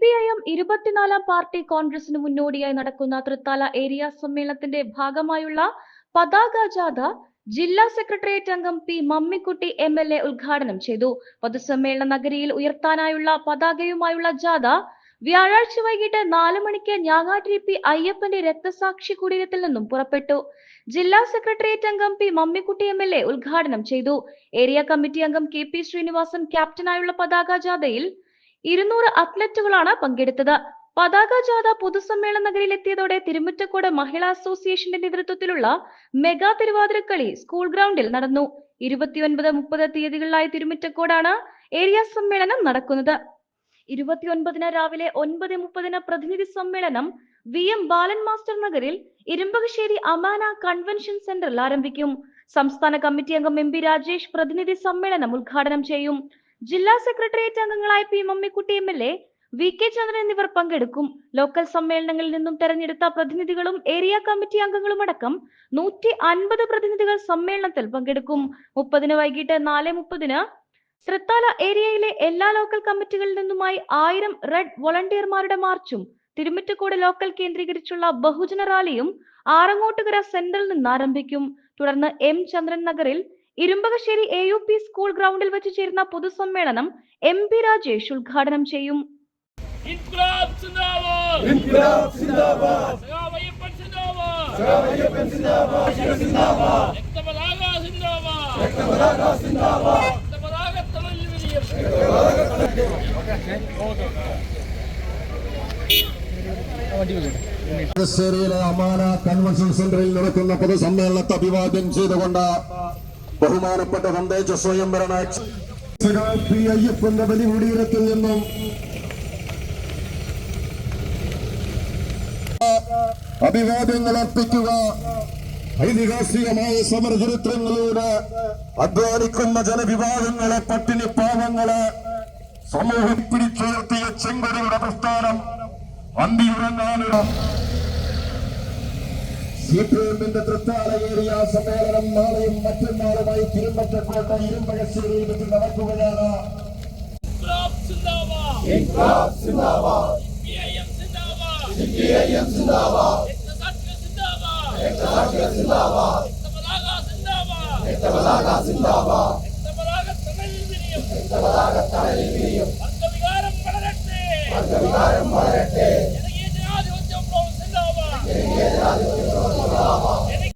P I M ഇരുപത്തിനാലാം party കോൺഗ്രസിന് മുന്നോടിയായി നടക്കുന്ന തൃത്താല ഏരിയ സമ്മേളനത്തിന്റെ ഭാഗമായുള്ള പതാക ജാഥ ജില്ലാ സെക്രട്ടേറിയറ്റ് അംഗം P Mammikutty M L A ഉദ്ഘാടനം ചെയ്തു. പൊതുസമ്മേളന നഗരിയിൽ ഉയർത്താനായുള്ള പതാകയുമായുള്ള ജാഥ വ്യാഴാഴ്ച വൈകിട്ട് നാല് മണിക്ക് ഞാങ്ങാട്ടിരി പി അയ്യപ്പന്റെ രക്തസാക്ഷി കുടീരത്തിൽ നിന്നും പുറപ്പെട്ടു. ജില്ലാ സെക്രട്ടേറിയറ്റ് അംഗം P Mammikutty M L A ഉദ്ഘാടനം ചെയ്തു. ഏരിയ കമ്മിറ്റി അംഗം കെ പി ശ്രീനിവാസൻ ക്യാപ്റ്റനായുള്ള പതാക ജാഥയിൽ ഇരുന്നൂറ് അത്ലറ്റുകളാണ് പങ്കെടുത്തത്. പതാക ജാഥ പൊതുസമ്മേളന നഗരിയിലെത്തിയതോടെ തിരുമുറ്റക്കോട് മഹിളാ അസോസിയേഷന്റെ നേതൃത്വത്തിലുള്ള മെഗാ തിരുവാതിരക്കളി സ്കൂൾ ഗ്രൗണ്ടിൽ നടന്നു. ഇരുപത്തിയൊൻപത് മുപ്പത് തീയതികളിലായി തിരുമുറ്റക്കോടാണ് ഏരിയ സമ്മേളനം നടക്കുന്നത്. ഇരുപത്തിയൊൻപതിന് രാവിലെ ഒൻപത് മുപ്പതിന് പ്രതിനിധി സമ്മേളനം വി എം ബാലൻ മാസ്റ്റർ നഗറിൽ ഇരുമ്പകശ്ശേരി അമാന കൺവെൻഷൻ സെന്ററിൽ ആരംഭിക്കും. സംസ്ഥാന കമ്മിറ്റി അംഗം എം പി രാജേഷ് പ്രതിനിധി സമ്മേളനം ഉദ്ഘാടനം ചെയ്യും. ജില്ലാ സെക്രട്ടേറിയറ്റ് അംഗങ്ങളായ P Mammikutty M L A V K Chandran എന്നിവർ പങ്കെടുക്കും. ലോക്കൽ സമ്മേളനങ്ങളിൽ നിന്നും തെരഞ്ഞെടുത്ത പ്രതിനിധികളും ഏരിയ കമ്മിറ്റി അംഗങ്ങളും അടക്കം നൂറ്റി അൻപത് പ്രതിനിധികൾ സമ്മേളനത്തിൽ പങ്കെടുക്കും. മുപ്പതിന് വൈകിട്ട് നാല് മുപ്പതിന് തൃത്താല ഏരിയയിലെ എല്ലാ ലോക്കൽ കമ്മിറ്റികളിൽ നിന്നുമായി ആയിരം റെഡ് വോളണ്ടിയർമാരുടെ മാർച്ചും തിരുമിറ്റക്കോട് ലോക്കൽ കേന്ദ്രീകരിച്ചുള്ള ബഹുജന റാലിയും ആറങ്ങോട്ടുകര സെന്ററിൽ നിന്ന് ആരംഭിക്കും. തുടർന്ന് എം ചന്ദ്രൻ നഗറിൽ Irumbakasseri A U P school ഗ്രൗണ്ടിൽ വെച്ച് ചേരുന്ന പൊതുസമ്മേളനം എം പി രാജേഷ് ഉദ്ഘാടനം ചെയ്യും. കൺവെൻഷൻ സെന്ററിൽ നടക്കുന്ന പൊതുസമ്മേളനത്തെ അഭിവാദ്യം ചെയ്തുകൊണ്ട് ബഹുമാനപ്പെട്ട സന്ദേശ സ്വയംഭരണ അയ്യപ്പന്റെ ബലികുടീരത്തിൽ നിന്നും അഭിവാദ്യങ്ങൾ അർപ്പിക്കുക. ഐതിഹാസികമായ സമരചരിത്രങ്ങളിലൂടെ അധ്വാനിക്കുന്ന ജനവിഭാഗങ്ങളെ പട്ടിണി പാവങ്ങളെ സമൂഹം പിടിച്ചുയർത്തിയ ചെങ്കടിയുടെ പ്രസ്ഥാനം അന്തിയുറങ്ങാനുള്ള സി പി എമ്മിന്റെ തൃത്താലയേറിയ സമ്മേളനം നാളെയും മറ്റന്നാളുമായി തിരുമ്പറ്റക്കോട്ട ഇരുമ്പകശ്ശേരിയിൽ വെച്ച് നടക്കുകയാണ് സിന്ദാബാദ് സിന്ദാബാദ് സിന്ദാബാദ്